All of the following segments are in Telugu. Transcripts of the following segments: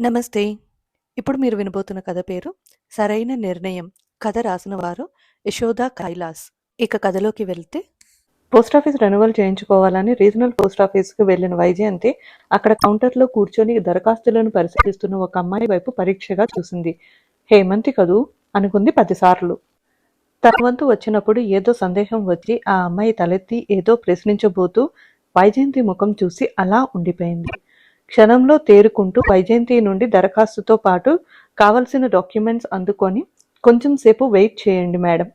నమస్తే. ఇప్పుడు మీరు వినబోతున్న కథ పేరు 'సరైన నిర్ణయం'. కథ రాసిన వారు యశోద కైలాస్. ఇక కథలోకి వెళ్తే పోస్టాఫీస్ రెన్యువల్ చేయించుకోవాలని రీజనల్ పోస్టాఫీస్‌కి వెళ్ళిన వైజయంతి అక్కడ కౌంటర్‌లో కూర్చొని దరఖాస్తులను పరిశీలిస్తున్న ఒక అమ్మాయి వైపు పరీక్షగా చూసింది. హేమంతి కదూ అనుకుంది పదిసార్లు. తన వంతు వచ్చినప్పుడు ఏదో సందేహం వచ్చి ఆ అమ్మాయి తలెత్తి ఏదో ప్రశ్నించబోతూ వైజయంతి ముఖం చూసి అలా ఉండిపోయింది. క్షణంలో తేరుకుంటూ వైజయంతి నుండి దరఖాస్తుతో పాటు కావలసిన డాక్యుమెంట్స్ అందుకొని కొంచెం సేపు వెయిట్ చేయండి మేడం.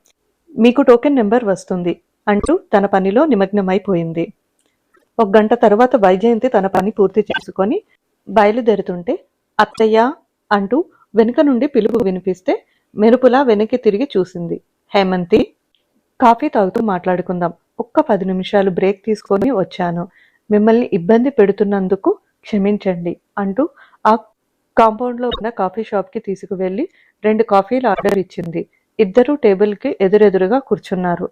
మీకు టోకెన్ నెంబర్ వస్తుంది అంటూ తన పనిలో నిమగ్నమైపోయింది. ఒక గంట తర్వాత వైజయంతి తన పని పూర్తి చేసుకొని బయలుదేరుతుంటే అత్తయ్య అంటూ వెనుక నుండి పిలుపు వినిపిస్తే మెరుపులా వెనక్కి తిరిగి చూసింది. హేమంతి కాఫీ తాగుతూ మాట్లాడుకుందాం. ఒక్క పది నిమిషాలు బ్రేక్ తీసుకొని వచ్చాను. మిమ్మల్ని ఇబ్బంది పెడుతున్నందుకు క్షమించండి అంటూ ఆ కాంపౌండ్లో ఉన్న కాఫీ షాప్‌కి తీసుకువెళ్ళి రెండు కాఫీలు ఆర్డర్ ఇచ్చింది. ఇద్దరూ టేబుల్‌కి ఎదురెదురుగా కూర్చున్నారు.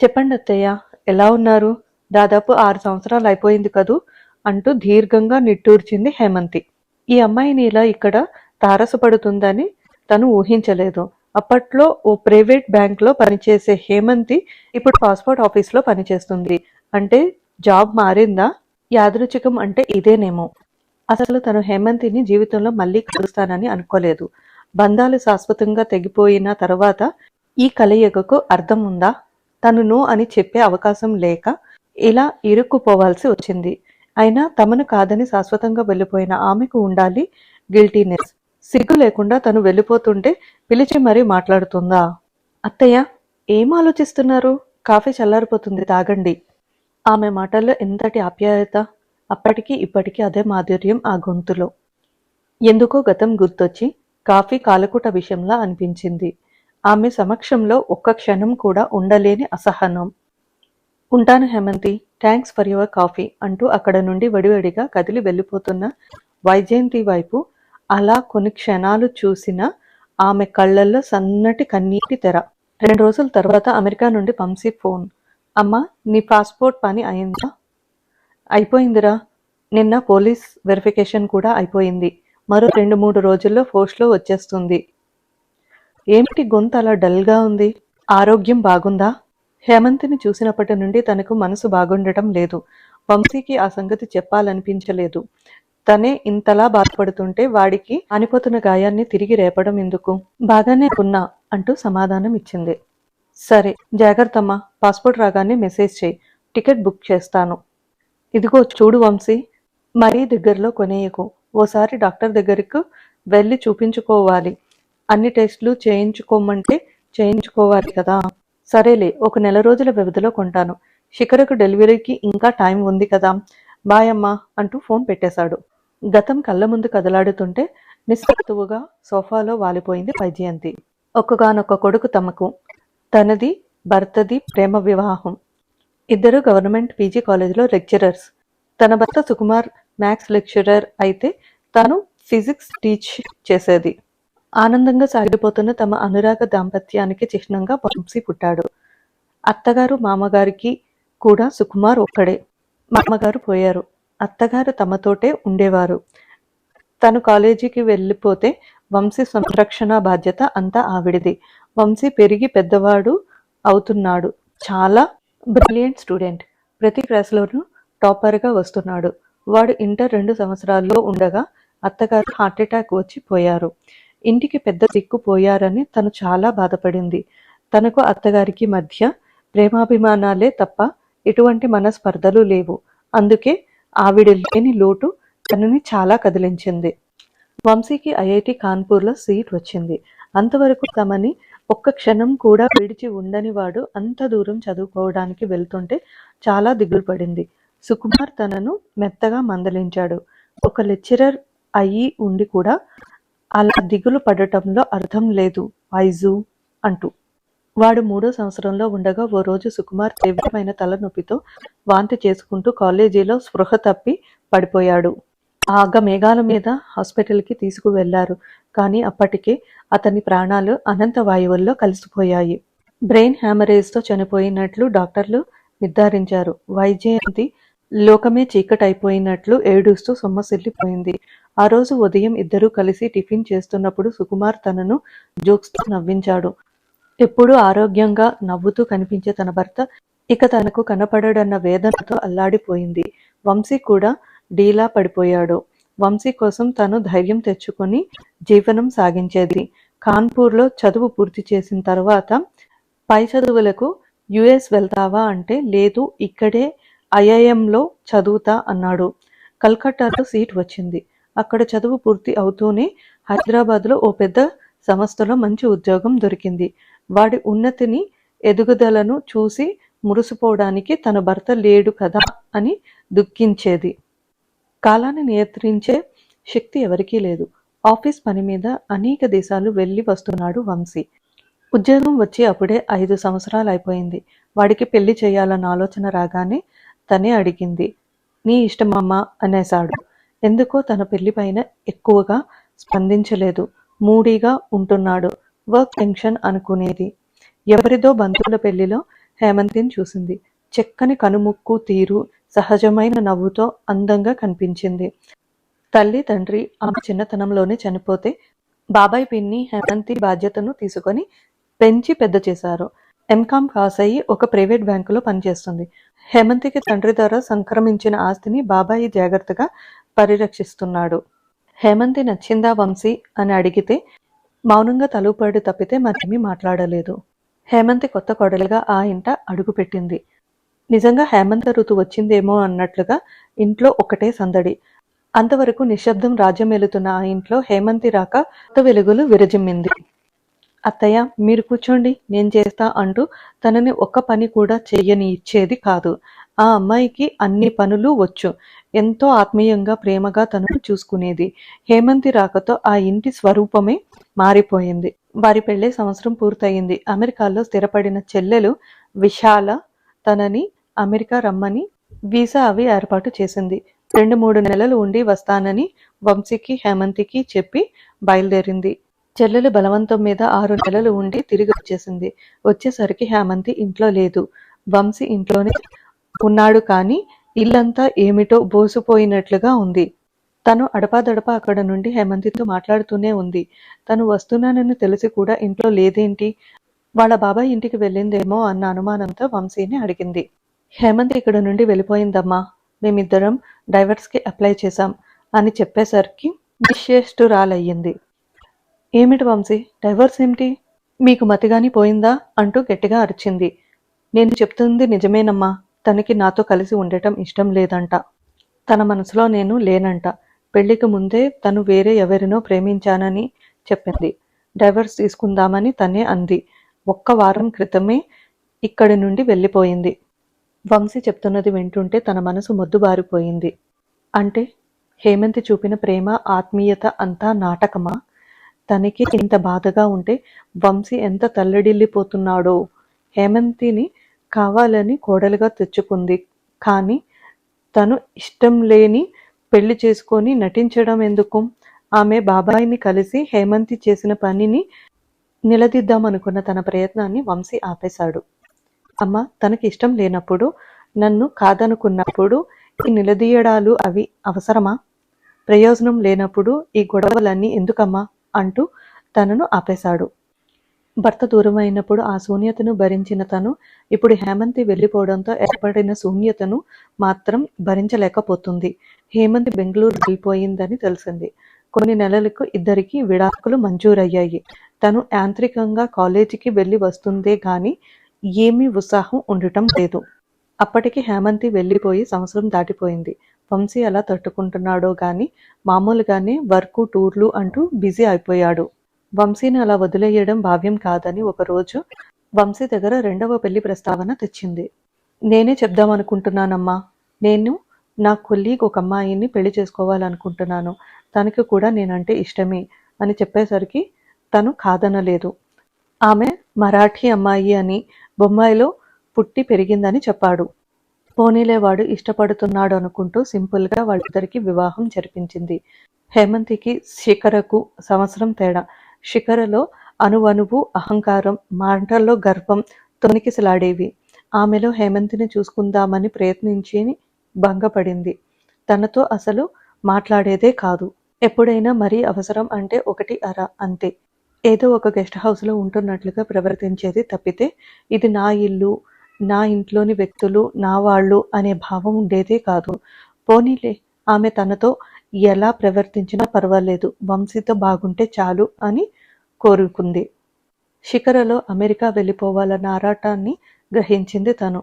చెప్పండి అత్తయ్య ఎలా ఉన్నారు? దాదాపు ఆరు సంవత్సరాలు అయిపోయింది కదూ అంటూ దీర్ఘంగా నిట్టూర్చింది హేమంతి. ఈ అమ్మాయిని ఇలా ఇక్కడ తారసపడుతుందని తను ఊహించలేదు. అప్పట్లో ఓ ప్రైవేట్ బ్యాంక్‌లో పనిచేసే హేమంతి ఇప్పుడు పాస్‌పోర్ట్ ఆఫీస్‌లో పనిచేస్తుంది. అంటే జాబ్ మారిందా? యాదృచ్ఛికం అంటే ఇదేనేమో! అసలు తను హేమంతిని జీవితంలో మళ్ళీ కలుస్తానని అనుకోలేదు. బంధాలు శాశ్వతంగా తెగిపోయిన తరువాత ఈ కలయికకు అర్థం ఉందా? తను నో అని చెప్పే అవకాశం లేక ఇలా ఇరుక్కుపోవాల్సి వచ్చింది. అయినా తమను కాదని శాశ్వతంగా వెళ్ళిపోయిన ఆమెకు ఉండాలి గిల్టీనెస్. సిగ్గు లేకుండా తను వెళ్ళిపోతుంటే పిలిచి మరీ మాట్లాడుతుందా? అత్తయ్య ఏం ఆలోచిస్తున్నారు? కాఫీ చల్లారిపోతుంది తాగండి. ఆమె మాటల్లో ఎంతటి ఆప్యాయత! అప్పటికీ ఇప్పటికీ అదే మాధుర్యం ఆ గొంతులో. ఎందుకో గతం గుర్తొచ్చి కాఫీ కాలకూట విషయంలా అనిపించింది. ఆమె సమక్షంలో ఒక్క క్షణం కూడా ఉండలేని అసహనం. ఉంటాను Hemanthi. Thanks for your coffee అంటూ అక్కడ నుండి వడివడిగా కదిలి వెళ్ళిపోతున్న వైజయంతి వైపు అలా కొన్ని క్షణాలు చూసిన ఆమె కళ్ళల్లో సన్నటి కన్నీటి తెర. రెండు రోజుల తర్వాత అమెరికా నుండి పంసీ ఫోన్. అమ్మా నీ పాస్‌పోర్ట్ పని అయిందా? అయిపోయిందిరా. నిన్న పోలీస్ వెరిఫికేషన్ కూడా అయిపోయింది. మరో రెండు మూడు రోజుల్లో ఫోర్స్లో వచ్చేస్తుంది. ఏమిటి గొంతు అలా డల్‌గా ఉంది? ఆరోగ్యం బాగుందా? హేమంతిని చూసినప్పటి నుండి తనకు మనసు బాగుండటం లేదు. వంశీకి ఆ సంగతి చెప్పాలనిపించలేదు. తనే ఇంతలా బాధపడుతుంటే వాడికి అనిపోతున్న గాయాన్ని తిరిగి రేపడం ఎందుకు? బాగానే ఉన్నా అంటూ సమాధానం ఇచ్చింది. సరే జాగ్రత్తమ్మా. పాస్‌పోర్ట్ రాగానే మెసేజ్ చేయి టికెట్ బుక్ చేస్తాను. ఇదిగో చూడు వంశీ మరీ దగ్గరలో కొనేయకు. ఓసారి డాక్టర్ దగ్గరకు వెళ్ళి చూపించుకోవాలి. అన్ని టెస్టులు చేయించుకోమంటే చేయించుకోవాలి కదా! సరేలే ఒక నెల రోజుల వ్యవధిలో కొంటాను. శిఖరకు డెలివరీకి ఇంకా టైం ఉంది కదా! బాయ్ అమ్మా అంటూ ఫోన్ పెట్టేశాడు. గతం కళ్ళ ముందు కదలాడుతుంటే నిస్సత్తువుగా సోఫాలో వాలిపోయింది వైజయంతి. ఒక్కగానొక్క కొడుకు తమకు. తనది భర్తది ప్రేమ వివాహం. ఇద్దరు గవర్నమెంట్ పీజీ కాలేజీలో లెక్చరర్స్. తన భర్త సుకుమార్ మ్యాథ్స్ లెక్చరర్ అయితే తాను ఫిజిక్స్ టీచ్ చేసేది. ఆనందంగా సాగిపోతున్న తమ అనురాగ దాంపత్యానికి చిహ్నంగా వంశీ పుట్టాడు. అత్తగారు మామగారికి కూడా సుకుమార్ ఒక్కడే. మామగారు పోయారు. అత్తగారు తమతోటే ఉండేవారు. తను కాలేజీకి వెళ్ళిపోతే వంశీ సంరక్షణ బాధ్యత అంతా ఆవిడది. వంశీ పెరిగి పెద్దవాడు అవుతున్నాడు. చాలా బ్రిలియంట్ స్టూడెంట్. ప్రతి క్లాస్లోనూ టాపర్‌గా వస్తున్నాడు. వాడు ఇంటర్ రెండు సంవత్సరాల్లో ఉండగా అత్తగారు హార్ట్అటాక్ వచ్చి పోయారు. ఇంటికి పెద్ద దిక్కు పోయారని తను చాలా బాధపడింది. తనకు అత్తగారికి మధ్య ప్రేమాభిమానాలే తప్ప ఎటువంటి మనస్పర్ధలు లేవు. అందుకే ఆవిడ లేని లోటు తనని చాలా కదిలించింది. వంశీకి ఐఐటి కాన్పూర్‌లో సీట్ వచ్చింది. అంతవరకు తమని ఒక్క క్షణం కూడా విడిచి ఉండని వాడు అంత దూరం చదువుకోవడానికి వెళ్తుంటే చాలా దిగులు పడింది. సుకుమార్ తనను మెత్తగా మందలించాడు. ఒక లెక్చరర్ అయి ఉండి కూడా అలా దిగులు పడటంలో అర్థం లేదు వైజు అంటూ. వాడు మూడో సంవత్సరంలో ఉండగా ఓ రోజు సుకుమార్ తీవ్రమైన తలనొప్పితో వాంతి చేసుకుంటూ కాలేజీలో స్పృహ తప్పి పడిపోయాడు. ఆగ మేఘాల మీద హాస్పిటల్‌కి తీసుకువెళ్ళారు. కానీ అప్పటికే అతని ప్రాణాలు అనంత వాయువుల్లో కలిసిపోయాయి. బ్రెయిన్ హ్యామరేజ్‌తో చనిపోయినట్లు డాక్టర్లు నిర్ధారించారు. వైజయంతి లోకమే చీకటైపోయినట్లు ఏడుస్తూ సొమ్మసిల్లిపోయింది. ఆ రోజు ఉదయం ఇద్దరూ కలిసి టిఫిన్ చేస్తున్నప్పుడు సుకుమార్ తనను జోక్స్తో నవ్వించాడు ఎప్పుడూ ఆరోగ్యంగా నవ్వుతూ కనిపించే తన భర్త ఇక తనకు కనపడడన్న వేదనతో అల్లాడిపోయింది వంశీ కూడా డీలా పడిపోయాడు వంశీ కోసం తను ధైర్యం తెచ్చుకొని జీవనం సాగించేది. కాన్పూర్లో చదువు పూర్తి చేసిన తర్వాత పై చదువులకు యుఎస్ వెళ్తావా అంటే లేదు ఇక్కడే ఐఐఎంలో చదువుతా అన్నాడు. కల్కట్టాలో సీట్ వచ్చింది. అక్కడ చదువు పూర్తి అవుతూనే హైదరాబాద్లో ఓ పెద్ద సంస్థలో మంచి ఉద్యోగం దొరికింది. వాడి ఉన్నతిని ఎదుగుదలను చూసి మురిసిపోవడానికి తన భర్త లేడు కదా అని దుఃఖించేది. కాలాన్ని నియంత్రించే శక్తి ఎవరికీ లేదు. ఆఫీస్ పని మీద అనేక దేశాలు వెళ్ళి వస్తున్నాడు వంశీ. ఉద్యోగం వచ్చి అప్పుడే ఐదు సంవత్సరాలు అయిపోయింది. వాడికి పెళ్ళి చేయాలన్న ఆలోచన రాగానే తనే అడిగింది నీ ఇష్టమమ్మా అనేశాడు. ఎందుకో తన పెళ్ళిపైన ఎక్కువగా స్పందించలేదు. మూడీగా ఉంటున్నాడు. వర్క్ టెన్షన్ అనుకునేది. ఎవరిదో బంధువుల పెళ్ళిలో హేమంతిని చూసింది. చెక్కని కనుముక్కు తీరు సహజమైన నవ్వుతో అందంగా కనిపించింది. తల్లి తండ్రి ఆమె చిన్నతనంలోనే చనిపోతే బాబాయ్ పిన్ని హేమంతి బాధ్యతను తీసుకొని పెంచి పెద్ద చేశారు. ఎంకామ్ పాస్ అయ్యి ఒక ప్రైవేట్ బ్యాంకులో పనిచేస్తుంది. హేమంతికి తండ్రి ద్వారా సంక్రమించిన ఆస్తిని బాబాయి జాగ్రత్తగా పరిరక్షిస్తున్నాడు. హేమంతి నచ్చిందా వంశీ అని అడిగితే మౌనంగా తలుపాడు తప్పితే మరేమీ మాట్లాడలేదు. హేమంతి కొత్త కొడలుగా ఆ ఇంట అడుగుపెట్టింది. నిజంగా హేమంత ఋతు వచ్చిందేమో అన్నట్లుగా ఇంట్లో ఒకటే సందడి. అంతవరకు నిశ్శబ్దం రాజ్యమేలుతున్న ఆ ఇంట్లో హేమంతి రాక కొత్త వెలుగులు విరజిమ్మింది. అత్తయ్య మీరు కూర్చోండి నేను చేస్తా అంటూ తనని ఒక్క పని కూడా చెయ్యని ఇచ్చేది కాదు. ఆ అమ్మాయికి అన్ని పనులు వచ్చు. ఎంతో ఆత్మీయంగా ప్రేమగా తనను చూసుకునేది. హేమంతి రాకతో ఆ ఇంటి స్వరూపమే మారిపోయింది. వారి పెళ్ళే సంవత్సరం పూర్తయింది. అమెరికాలో స్థిరపడిన చెల్లెలు విశాల తనని అమెరికా రమ్మని వీసా అవి ఏర్పాటు చేసింది. రెండు మూడు నెలలు ఉండి వస్తానని వంశీకి హేమంతికి చెప్పి బయలుదేరింది. చెల్లెలు బలవంతం మీద ఆరు నెలలు ఉండి తిరిగి వచ్చేసింది. వచ్చేసరికి హేమంతి ఇంట్లో లేదు. వంశీ ఇంట్లోనే ఉన్నాడు కానీ ఇల్లంతా ఏమిటో బోసిపోయినట్లుగా ఉంది. తను అడపాదడపా అక్కడ నుండి హేమంతితో మాట్లాడుతూనే ఉంది. తను వస్తున్నానని తెలిసి కూడా ఇంట్లో లేదేంటి? వాళ్ళ బాబాయ్ ఇంటికి వెళ్ళిందేమో అన్న అనుమానంతో వంశీని అడిగింది. హేమంత్ ఇక్కడ నుండి వెళ్ళిపోయిందమ్మా. మేమిద్దరం డైవర్స్కి అప్లై చేశాం అని చెప్పేసరికి నిశ్చేష్టురాలయ్యింది ఏమిటి వంశీ డైవర్స్ ఏమిటి? మీకు మతిగాని పోయిందా అంటూ గట్టిగా అరిచింది. నేను చెప్తుంది నిజమేనమ్మా తనకి నాతో కలిసి ఉండటం ఇష్టం లేదంట. తన మనసులో నేను లేనంట. పెళ్ళికి ముందే తను వేరే ఎవరినో ప్రేమించానని చెప్పింది. డైవర్స్ తీసుకుందామని తనే అంది. ఒక్క వారం క్రితమే ఇక్కడి నుండి వెళ్ళిపోయింది. వంశీ చెప్తున్నది వింటుంటే తన మనసు మొద్దుబారిపోయింది. అంటే హేమంతి చూపిన ప్రేమ ఆత్మీయత అంతా నాటకమా? తనకి ఇంత బాధగా ఉంటే వంశీ ఎంత తల్లడిల్లిపోతున్నాడో? హేమంతిని కావాలని కోడలుగా తెచ్చుకుంది. కానీ తను ఇష్టం లేని పెళ్ళి చేసుకొని నటించడం ఎందుకు? ఆమె బాబాయిని కలిసి హేమంతి చేసిన పనిని నిలదీద్దామనుకున్న తన ప్రయత్నాన్ని వంశీ ఆపేశాడు. అమ్మ తనకి ఇష్టం లేనప్పుడు నన్ను కాదనుకున్నప్పుడు ఈ నిలదీయడాలు అవి అవసరమా? ప్రయోజనం లేనప్పుడు ఈ గొడవలన్నీ ఎందుకమ్మా? అంటూ తనను ఆపేశాడు. భర్త దూరమైనప్పుడు ఆ శూన్యతను భరించిన తను ఇప్పుడు హేమంతి వెళ్ళిపోవడంతో ఏర్పడిన శూన్యతను మాత్రం భరించలేకపోతుంది. హేమంతి బెంగళూరు వెళ్ళిపోయిందని తెలిసింది. కొన్ని నెలలకు ఇద్దరికి విడాకులు మంజూరయ్యాయి. తను యాంత్రికంగా కాలేజీకి వెళ్ళి వస్తుందే గాని ఏమీ ఉత్సాహం ఉండటం లేదు. అప్పటికి హేమంతి వెళ్ళిపోయి సంవత్సరం దాటిపోయింది. వంశీ అలా తట్టుకుంటున్నాడో గాని మామూలుగానే వర్క్ టూర్లు అంటూ బిజీ అయిపోయాడు. వంశీని అలా వదిలేయడం భావ్యం కాదని ఒకరోజు వంశీ దగ్గర రెండవ పెళ్ళి ప్రస్తావన తెచ్చింది. నేనే చెప్దామనుకుంటున్నానమ్మా. నేను నా కొలీగ్ ఒక అమ్మాయిని పెళ్ళి చేసుకోవాలనుకుంటున్నాను. తనకి కూడా నేనంటే ఇష్టమే అని చెప్పేసరికి తను కాదనలేదు. ఆమె మరాఠీ అమ్మాయి అని బొంబాయిలో పుట్టి పెరిగిందని చెప్పాడు. పోనీలే వాడు ఇష్టపడుతున్నాడు అనుకుంటూ సింపుల్గా వాళ్ళిద్దరికి వివాహం జరిపించింది. హేమంతికి శిఖరకు సంవత్సరం తేడా. శిఖరలో అనువనువు అహంకారం మాటల్లో గర్వం తొనికిసలాడేవి. ఆమెలో హేమంతిని చూసుకుందామని ప్రయత్నించి భంగపడింది. తనతో అసలు మాట్లాడేదే కాదు. ఎప్పుడైనా మరీ అవసరం అంటే ఒకటి అర అంతే. ఏదో ఒక గెస్ట్ హౌస్లో ఉంటున్నట్లుగా ప్రవర్తించేది తప్పితే ఇది నా ఇల్లు నా ఇంట్లోని వ్యక్తులు నా వాళ్ళు అనే భావం ఉండేదే కాదు. పోనీలే ఆమె తనతో ఎలా ప్రవర్తించినా పర్వాలేదు వంశీతో బాగుంటే చాలు అని కోరుకుంది. శిఖరలో అమెరికా వెళ్ళిపోవాలన్న ఆరాటాన్ని గ్రహించింది తను.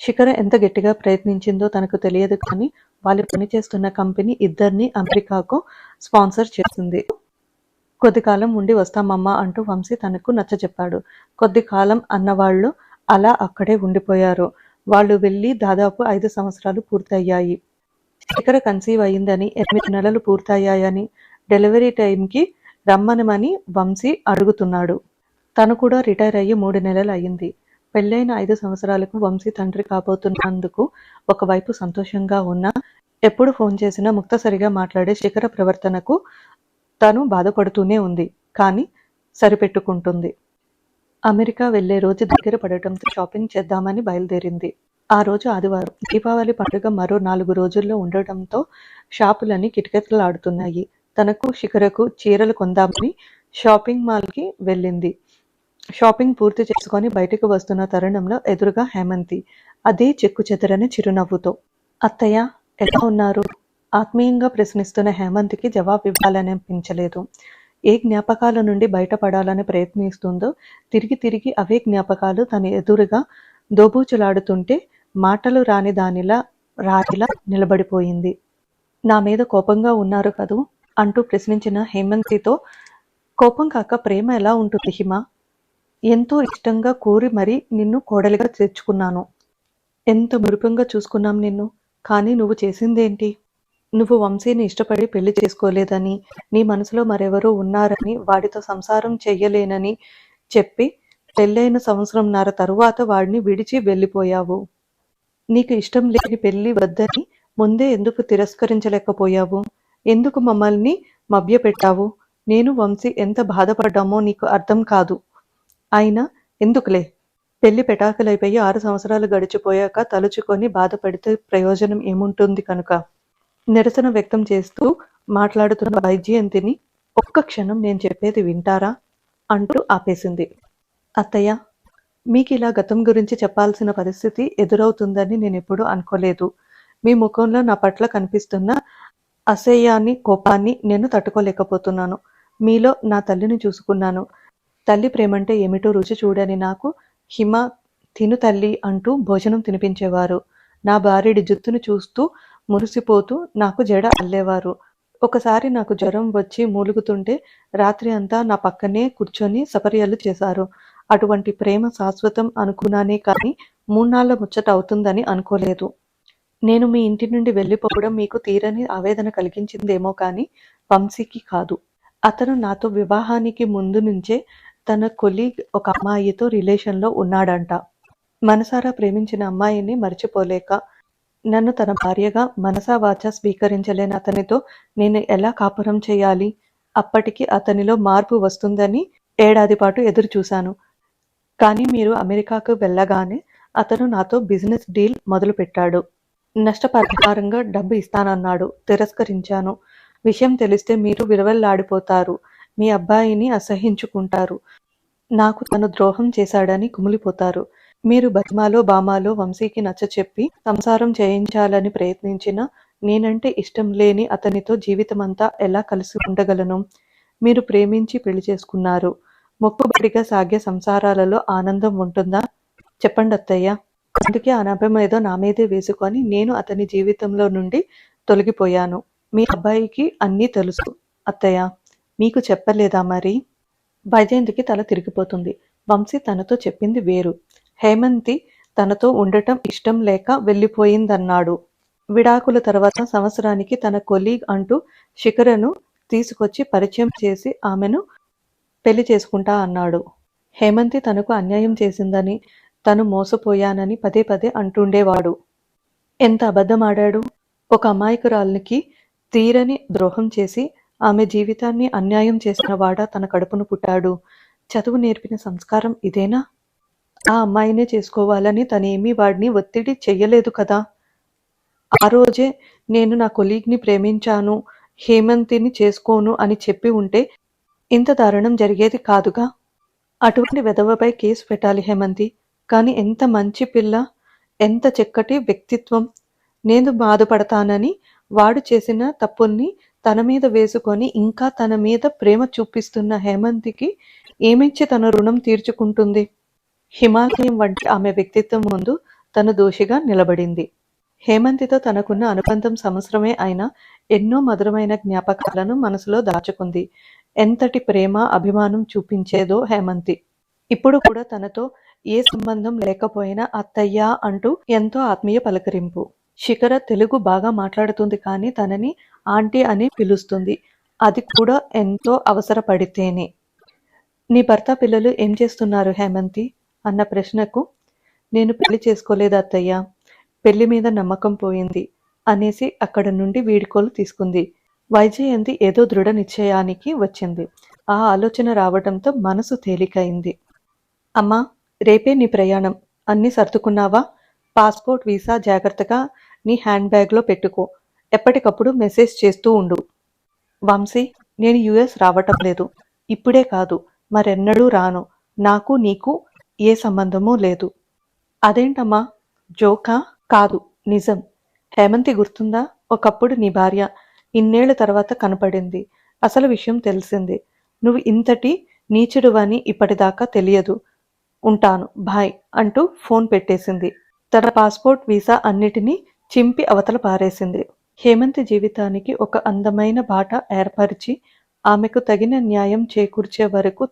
శిఖర ఎంత గట్టిగా ప్రయత్నించిందో తనకు తెలియదు కానీ వాళ్ళు పనిచేస్తున్న కంపెనీ ఇద్దరిని అమెరికాకు స్పాన్సర్ చేసింది. కొద్ది కాలం ఉండి వస్తామమ్మా అంటూ వంశీ తనకు నచ్చజెప్పాడు కొద్ది కాలం అన్నవాళ్ళు అలా అక్కడే ఉండిపోయారు. వాళ్ళు వెళ్ళి దాదాపు ఐదు సంవత్సరాలు పూర్తయ్యాయి. శిఖర కన్సీవ్ అయిందని ఎనిమిది నెలలు పూర్తయ్యాయని డెలివరీ టైంకి రమ్మనమని వంశీ అడుగుతున్నాడు. తను కూడా రిటైర్ అయ్యి మూడు నెలలు అయింది పెళ్ళైన ఐదు సంవత్సరాలకు వంశీ తండ్రి కాబోతున్నందుకు ఒకవైపు సంతోషంగా ఉన్నా ఎప్పుడు ఫోన్ చేసినా ముక్తసరిగా మాట్లాడే శిఖర ప్రవర్తనకు తను బాధపడుతూనే ఉంది కానీ సరిపెట్టుకుంటుంది. అమెరికా వెళ్ళే రోజు దగ్గర పడటంతో షాపింగ్ చేద్దామని బయలుదేరింది. ఆ రోజు ఆదివారం దీపావళి పండుగ మరో నాలుగు రోజుల్లో ఉండటంతో షాపులన్నీ కిటకిటలాడుతున్నాయి. తనకు శిఖరకు చీరలు కొందామని షాపింగ్ మాల్కి వెళ్ళింది. షాపింగ్ పూర్తి చేసుకొని బయటకు వస్తున్న తరుణంలో ఎదురుగా హేమంతి అదే చెక్కు చెదరని చిరునవ్వుతో అత్తయ్య ఎలా ఉన్నారు? ఆత్మీయంగా ప్రశ్నిస్తున్న హేమంత్కి జవాబు ఇవ్వాలని అనిపించలేదు ఏ జ్ఞాపకాల నుండి బయటపడాలని ప్రయత్నిస్తుందో తిరిగి తిరిగి అవే జ్ఞాపకాలు తన ఎదురుగా దోబూచులాడుతుంటే మాటలు రాని దానిలా రాయిలా నిలబడిపోయింది. నా మీద కోపంగా ఉన్నారు కదూ? అంటూ ప్రశ్నించిన హేమంతితో కోపం కాక ప్రేమ ఎలా ఉంటుంది హిమ? ఎంతో ఇష్టంగా కోరి మరీ నిన్ను కోడలిగా తెచ్చుకున్నాను. ఎంత మురిపంగా చూసుకున్నాం నిన్ను కానీ నువ్వు చేసిందేంటి? నువ్వు వంశీని ఇష్టపడి పెళ్ళి చేసుకోలేదని నీ మనసులో మరెవరో ఉన్నారని వాడితో సంసారం చెయ్యలేనని చెప్పి పెళ్ళైన సంవత్సరంన్నర తరువాత వాడిని విడిచి వెళ్ళిపోయావు. నీకు ఇష్టం లేని పెళ్ళి వద్దని ముందే ఎందుకు తిరస్కరించలేకపోయావు? ఎందుకు మమ్మల్ని మభ్యపెట్టావు? నేను వంశీ ఎంత బాధపడ్డామో నీకు అర్థం కాదు. అయినా ఎందుకులే? పెళ్ళి పెటాకులైపోయి ఆరు సంవత్సరాలు గడిచిపోయాక తలుచుకొని బాధపడితే ప్రయోజనం ఏముంటుంది కనుక? నిరసన వ్యక్తం చేస్తూ మాట్లాడుతున్న వైజయంతిని ఒక్క క్షణం నేను చెప్పేది వింటారా? అంటూ ఆపేసింది. అత్తయ్య మీకు ఇలా గతం గురించి చెప్పాల్సిన పరిస్థితి ఎదురవుతుందని నేను ఎప్పుడూ అనుకోలేదు. మీ ముఖంలో నా పట్ల కనిపిస్తున్న అసహ్యాన్ని కోపాన్ని నేను తట్టుకోలేకపోతున్నాను. మీలో నా తల్లిని చూసుకున్నాను. తల్లి ప్రేమంటే ఏమిటో రుచి చూడని నాకు హిమ తిను తల్లి అంటూ భోజనం తినిపించేవారు. నా భార్యడి జుత్తును చూస్తూ మురిసిపోతూ నాకు జడ అల్లేవారు. ఒకసారి నాకు జ్వరం వచ్చి మూలుగుతుంటే రాత్రి అంతా నా పక్కనే కూర్చొని సపర్యలు చేశారు. అటువంటి ప్రేమ శాశ్వతం అనుకున్నానే కానీ మూన్నాళ్ళ ముచ్చట అవుతుందని అనుకోలేదు. నేను మీ ఇంటి నుండి వెళ్ళిపోవడం మీకు తీరని ఆవేదన కలిగించిందేమో కానీ వంశీకి కాదు. అతను నాతో వివాహానికి ముందు నుంచే తన కొలీగ్ ఒక అమ్మాయితో రిలేషన్లో ఉన్నాడంట. మనసారా ప్రేమించిన అమ్మాయిని మర్చిపోలేక నన్ను తన భార్యగా మనసా వాచ స్వీకరించలేని అతనితో నేను ఎలా కాపురం చేయాలి? అప్పటికి అతనిలో మార్పు వస్తుందని ఏడాది పాటు ఎదురు చూశాను. కానీ మీరు అమెరికాకు వెళ్ళగానే అతను నాతో బిజినెస్ డీల్ మొదలుపెట్టాడు. నష్టపరిహారంగా డబ్బు ఇస్తానన్నాడు. తిరస్కరించాను. విషయం తెలిస్తే మీరు విరవల్లాడిపోతారు. మీ అబ్బాయిని అసహించుకుంటారు. నాకు తను ద్రోహం చేశాడని కుమిలిపోతారు. మీరు బతిమాలో బామాలో వంశీకి నచ్చచెప్పి సంసారం చేయించాలని ప్రయత్నించినా నేనంటే ఇష్టం లేని అతనితో జీవితమంతా ఎలా కలిసి ఉండగలను? మీరు ప్రేమించి పెళ్ళి చేసుకున్నారు. మొక్కుబడిగా సాగే సంసారాలలో ఆనందం ఉంటుందా? చెప్పండి అత్తయ్య. అందుకే ఆ నభం ఏదో నా మీదే వేసుకొని నేను అతని జీవితంలో నుండి తొలగిపోయాను. మీ అబ్బాయికి అన్నీ తెలుసు అత్తయ్య. మీకు చెప్పలేదా మరి? వైజయంతికి తల తిరిగిపోతుంది. వంశీ తనతో చెప్పింది వేరు. హేమంతి తనతో ఉండటం ఇష్టం లేక వెళ్ళిపోయిందన్నాడు. విడాకుల తర్వాత సంవత్సరానికి తన కొలీగ్ అంటూ శిఖరను తీసుకొచ్చి పరిచయం చేసి ఆమెను పెళ్ళి చేసుకుంటా అన్నాడు. హేమంతి తనకు అన్యాయం చేసిందని తను మోసపోయానని పదే పదే అంటుండేవాడు. ఎంత అబద్ధమాడాడు? ఒక అమాయకురాలికి తీరని ద్రోహం చేసి ఆమె జీవితాన్ని అన్యాయం చేసిన వాడా తన కడుపును పుట్టాడు. చదువు నేర్పిన సంస్కారం ఇదేనా? ఆ అమ్మాయినే చేసుకోవాలని తనేమీ వాడిని ఒత్తిడి చెయ్యలేదు కదా. ఆ రోజే నేను నా కొలీగ్ని ప్రేమించాను హేమంతిని చేసుకోను అని చెప్పి ఉంటే ఇంత దారుణం జరిగేది కాదుగా? అటువంటి వెధవపై కేసు పెట్టాలి హేమంతి. కానీ ఎంత మంచి పిల్ల ఎంత చక్కటి వ్యక్తిత్వం. నేను బాధపడతానని వాడు చేసిన తప్పుల్ని తన మీద వేసుకొని ఇంకా తన మీద ప్రేమ చూపిస్తున్న హేమంతికి ఏమిచ్చి తన రుణం తీర్చుకుంటుంది? హిమాలయం వంటి ఆమె వ్యక్తిత్వం ముందు తను దోషిగా నిలబడింది. హేమంతితో తనకున్న అనుబంధం సంవత్సరమే అయినా ఎన్నో మధురమైన జ్ఞాపకాలను మనసులో దాచుకుంది. ఎంతటి ప్రేమ అభిమానం చూపించేదో హేమంతి. ఇప్పుడు కూడా తనతో ఏ సంబంధం లేకపోయినా అత్తయ్య అంటూ ఎంతో ఆత్మీయ పలకరింపు. శిఖర తెలుగు బాగా మాట్లాడుతుంది కానీ తనని ఆంటీ అని పిలుస్తుంది. అది కూడా ఎంతో అవసరపడితేనే. నీ భర్త పిల్లలు ఏం చేస్తున్నారు హేమంతి? అన్న ప్రశ్నకు నేను పెళ్ళి చేసుకోలేదు అత్తయ్య. పెళ్ళి మీద నమ్మకం పోయింది అనేసి అక్కడ నుండి వీడుకోలు తీసుకుంది. వైజయంతి ఏదో దృఢ నిశ్చయానికి వచ్చింది. ఆ ఆలోచన రావడంతో మనసు తేలికైంది. అమ్మా రేపే నీ ప్రయాణం. అన్నీ సర్దుకున్నావా? పాస్పోర్ట్ వీసా జాగ్రత్తగా నీ హ్యాండ్ బ్యాగ్లో పెట్టుకో. ఎప్పటికప్పుడు మెసేజ్ చేస్తూ ఉండు. వంశీ నేను యుఎస్ రావటం లేదు. ఇప్పుడే కాదు. మరెన్నడూ రాను. నాకు నీకు ఏ సంబంధమూ లేదు. అదేంటమ్మా? జోకా? కాదు నిజం. హేమంతి గుర్తుందా? ఒకప్పుడు నీ భార్య ఇన్నేళ్ళ తర్వాత కనపడింది. అసలు విషయం తెలిసింది. నువ్వు ఇంతటి నీచుడువని ఇప్పటిదాకా తెలియదు. ఉంటాను బాయ్ అంటూ ఫోన్ పెట్టేసింది. తన పాస్పోర్ట్ వీసా అన్నిటినీ చింపి అవతల పారేసింది. హేమంతి జీవితానికి ఒక అందమైన బాట ఏర్పరిచి ఆమెకు తగిన న్యాయం చేకూర్చే వరకు